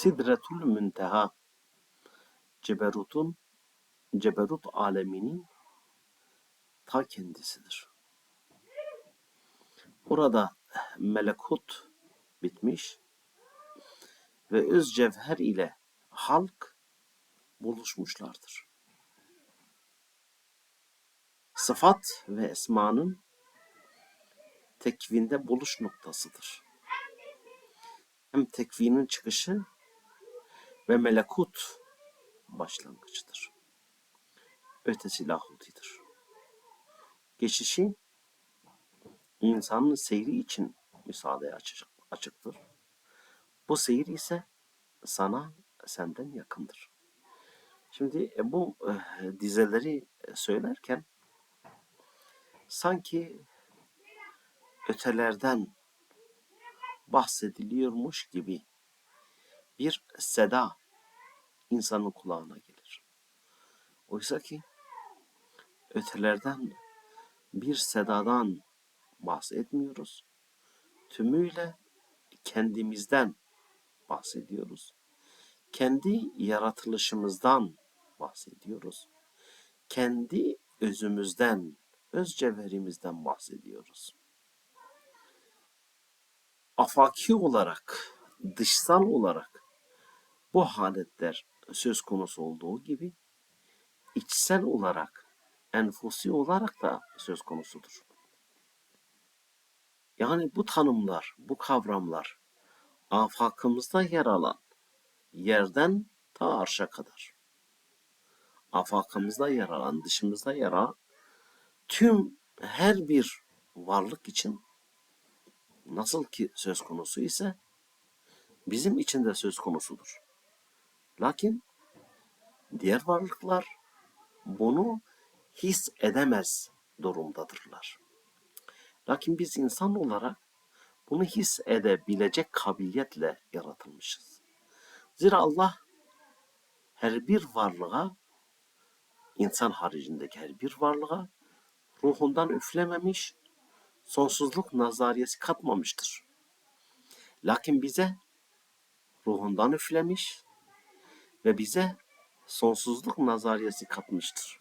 Sidretul Münteha Ceberut'un Ceberut aleminin ta kendisidir. Orada melekut bitmiş ve öz cevher ile halk buluşmuşlardır. Sıfat ve esmanın tekvinde buluş noktasıdır. Hem tekvinin çıkışı ve melekut başlangıcıdır. Ötesi lahutidir. Geçişi insanın seyri için müsaadeye açık, açıktır. Bu seyir ise sana senden yakındır. Şimdi e, bu e, dizeleri söylerken sanki ötelerden bahsediliyormuş gibi bir seda insanın kulağına gelir. Oysa ki ötelerden bir sedadan bahsetmiyoruz. Tümüyle kendimizden bahsediyoruz. Kendi yaratılışımızdan bahsediyoruz. Kendi özümüzden, öz cevherimizden bahsediyoruz. Afaki olarak, dışsal olarak bu haletler söz konusu olduğu gibi içsel olarak, enfusi olarak da söz konusudur. Yani bu tanımlar, bu kavramlar afakımızda yer alan yerden ta arşa kadar. Afakımızda yer alan, dışımızda yer alan tüm her bir varlık için nasıl ki söz konusu ise bizim için de söz konusudur. Lakin diğer varlıklar bunu his edemez durumdadırlar. Lakin biz insan olarak bunu his edebilecek kabiliyetle yaratılmışız. Zira Allah her bir varlığa, insan haricindeki her bir varlığa ruhundan üflememiş, sonsuzluk nazariyesi katmamıştır. Lakin bize ruhundan üflemiş ve bize sonsuzluk nazariyesi katmıştır.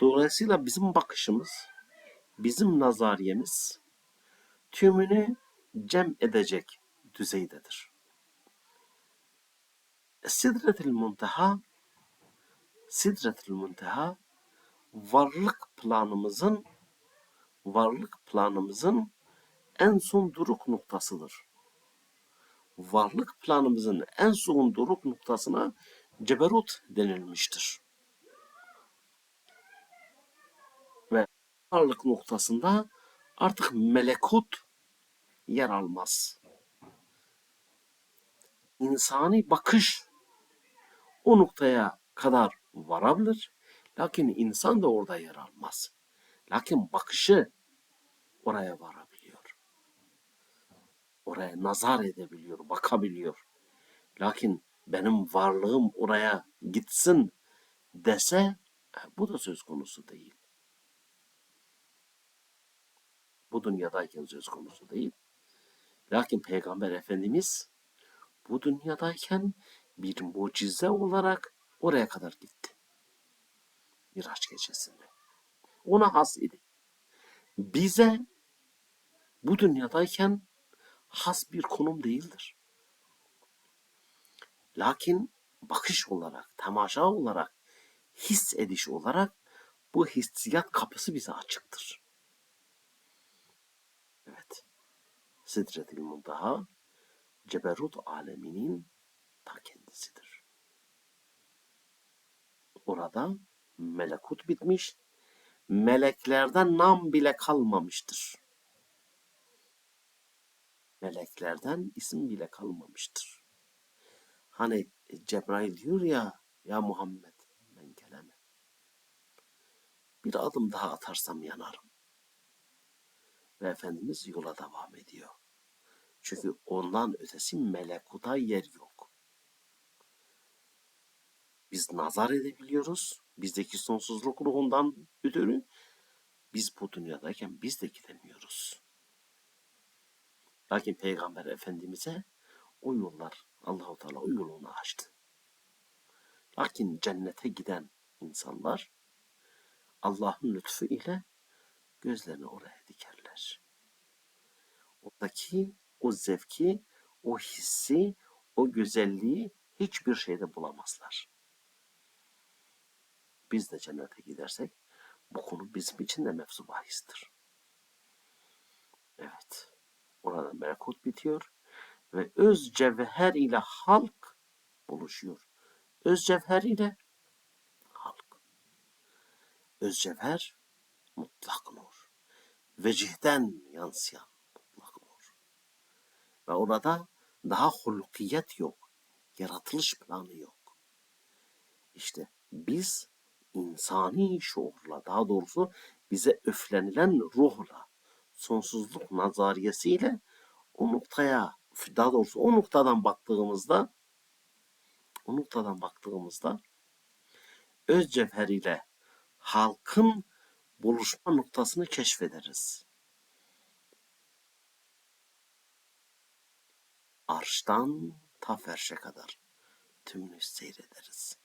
Dolayısıyla bizim bakışımız, bizim nazariyemiz tümünü cem edecek düzeydedir. Sidretil Munteha Sidretil Munteha varlık planımızın varlık planımızın en son duruk noktasıdır. Varlık planımızın en son duruk noktasına ceberut denilmiştir. Ve varlık noktasında artık melekut yer almaz. İnsani bakış o noktaya kadar varabilir. Lakin insan da orada yer almaz. Lakin bakışı oraya varabiliyor. Oraya nazar edebiliyor, bakabiliyor. Lakin benim varlığım oraya gitsin dese e, bu da söz konusu değil. Bu dünyadayken söz konusu değil. Lakin Peygamber Efendimiz bu dünyadayken bir mucize olarak oraya kadar gitti. Miraç gecesinde. Ona has idi. Bize bu dünyadayken has bir konum değildir. Lakin bakış olarak, temaşa olarak, his ediş olarak bu hissiyat kapısı bize açıktır. Evet. Sidretil Muntaha Ceberut aleminin ta kendisidir. Orada melekut bitmiş, meleklerden nam bile kalmamıştır. Meleklerden isim bile kalmamıştır. Hani Cebrail diyor ya, ya Muhammed ben gelemem. Bir adım daha atarsam yanarım. Ve Efendimiz yola devam ediyor. Çünkü ondan ötesi melekuta yer yok. Biz nazar edebiliyoruz. Bizdeki sonsuzluk ruhundan ötürü biz bu dünyadayken biz de gidemiyoruz. Lakin Peygamber Efendimiz'e o yollar Allahu Teala o yolunu açtı. Lakin cennete giden insanlar Allah'ın lütfu ile gözlerini oraya dikerler. Oradaki o zevki, o hissi, o güzelliği hiçbir şeyde bulamazlar. Biz de cennete gidersek bu konu bizim için de mevzu bahistir. Evet. Orada melekut bitiyor ve öz cevher ile halk buluşuyor. Öz cevher ile halk. Öz cevher mutlak nur. Vecihten yansıyan mutlak nur. Ve orada daha hulukiyet yok. Yaratılış planı yok. İşte biz insani şuurla daha doğrusu bize öflenilen ruhla sonsuzluk nazariyesiyle o noktaya daha doğrusu o noktadan baktığımızda o noktadan baktığımızda öz cevheriyle halkın buluşma noktasını keşfederiz. Arştan ta ferşe kadar tümünü seyrederiz.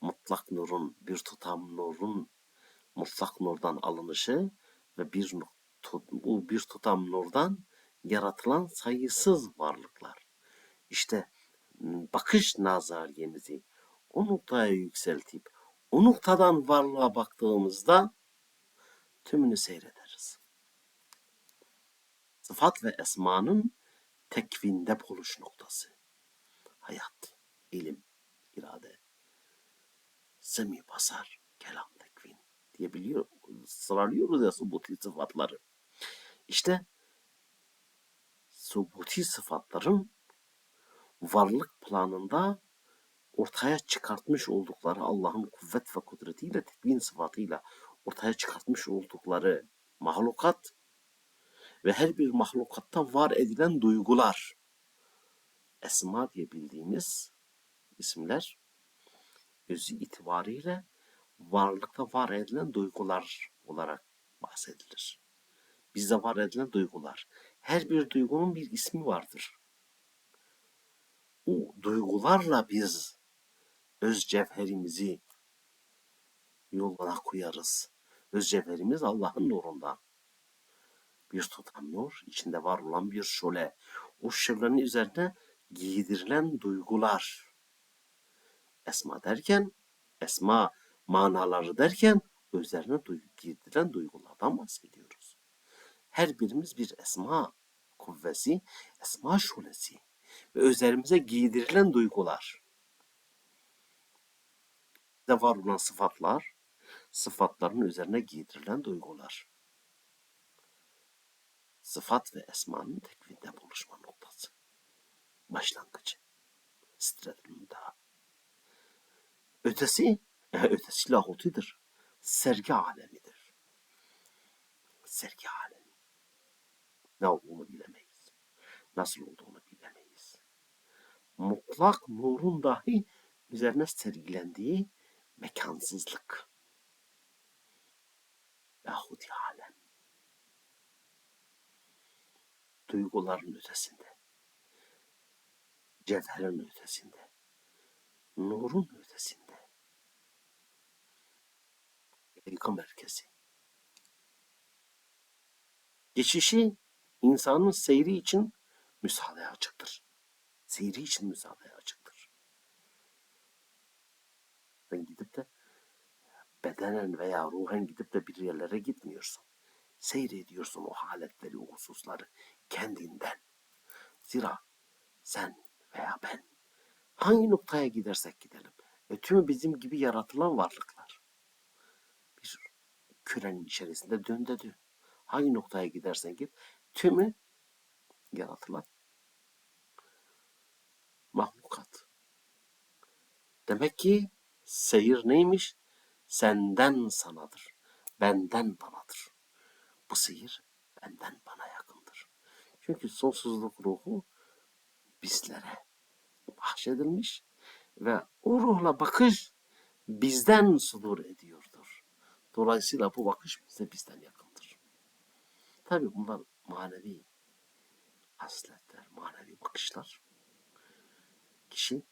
Mutlak nurun, bir tutam nurun mutlak nurdan alınışı ve bir bu bir tutam nurdan yaratılan sayısız varlıklar. İşte bakış nazariyemizi o noktaya yükseltip o noktadan varlığa baktığımızda tümünü seyrederiz. Sıfat ve esmanın tekvinde buluş noktası. Hayat, ilim, irade, semi basar, kelam tekvin diyebiliyor, sıralıyoruz ya subuti sıfatları. İşte subuti sıfatların varlık planında ortaya çıkartmış oldukları Allah'ın kuvvet ve kudretiyle tekvin sıfatıyla ortaya çıkartmış oldukları mahlukat ve her bir mahlukatta var edilen duygular esma diye bildiğimiz isimler özü itibariyle varlıkta var edilen duygular olarak bahsedilir. Bizde var edilen duygular. Her bir duygunun bir ismi vardır. O duygularla biz öz cevherimizi yoluna koyarız. Öz cevherimiz Allah'ın nurundan. Bir tutam nur, içinde var olan bir şöle. O şölenin üzerine giydirilen duygular. Esma derken, esma manaları derken üzerine giydirilen duygulardan bahsediyoruz. Her birimiz bir esma kuvvesi, esma şulesi ve üzerimize giydirilen duygular. De var olan sıfatlar, sıfatların üzerine giydirilen duygular. Sıfat ve esmanın tekvinde buluşma noktası. Başlangıcı. Stretül daha. Ötesi, ötesi lahutidir. Sergi alemidir. Sergi alemi. Ne olduğunu bilemeyiz. Nasıl olduğunu bilemeyiz. Mutlak nurun dahi üzerine sergilendiği mekansızlık. Yahudi alem. Duyguların ötesinde. Cevherin ötesinde. Nurun ötesinde. Yıkım merkezi. Geçişi insanın seyri için müsaadeye açıktır. Seyri için müsaadeye açıktır. Sen gidip de bedenen veya ruhen gidip de bir yerlere gitmiyorsun. Seyrediyorsun o haletleri, o hususları kendinden. Zira sen veya ben hangi noktaya gidersek gidelim. E, tümü bizim gibi yaratılan varlıklar. Bir kürenin içerisinde dön de dön. Hangi noktaya gidersen git tümü yaratılan mahlukat. Demek ki seyir neymiş? Senden sanadır. Benden banadır. Bu seyir benden bana yakındır. Çünkü sonsuzluk ruhu bizlere bahşedilmiş ve o ruhla bakış bizden sudur ediyordur. Dolayısıyla bu bakış bize bizden yakındır. Tabi bunlar manevi hasletler, manevi bakışlar. kişi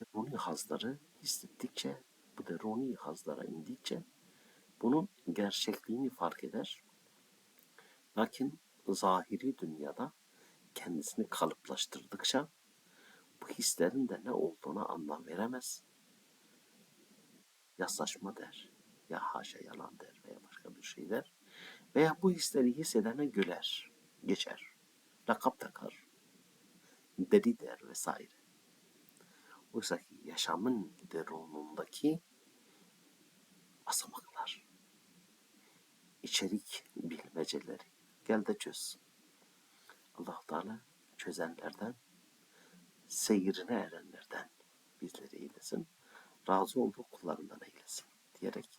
deruni hazları hissettikçe, bu deruni hazlara indikçe bunun gerçekliğini fark eder. Lakin zahiri dünyada kendisini kalıplaştırdıkça bu hislerin de ne olduğuna anlam veremez. Ya saçma der, ya haşa yalan der veya başka bir şey der. Veya bu hisleri hissedene güler, geçer, lakap takar, deli der vesaire. Oysa ki yaşamın derunundaki basamaklar, içerik bilmeceleri gel de çöz. allah Teala çözenlerden, seyrine erenlerden bizleri eylesin. Razı olduğu kullarından eylesin diyerek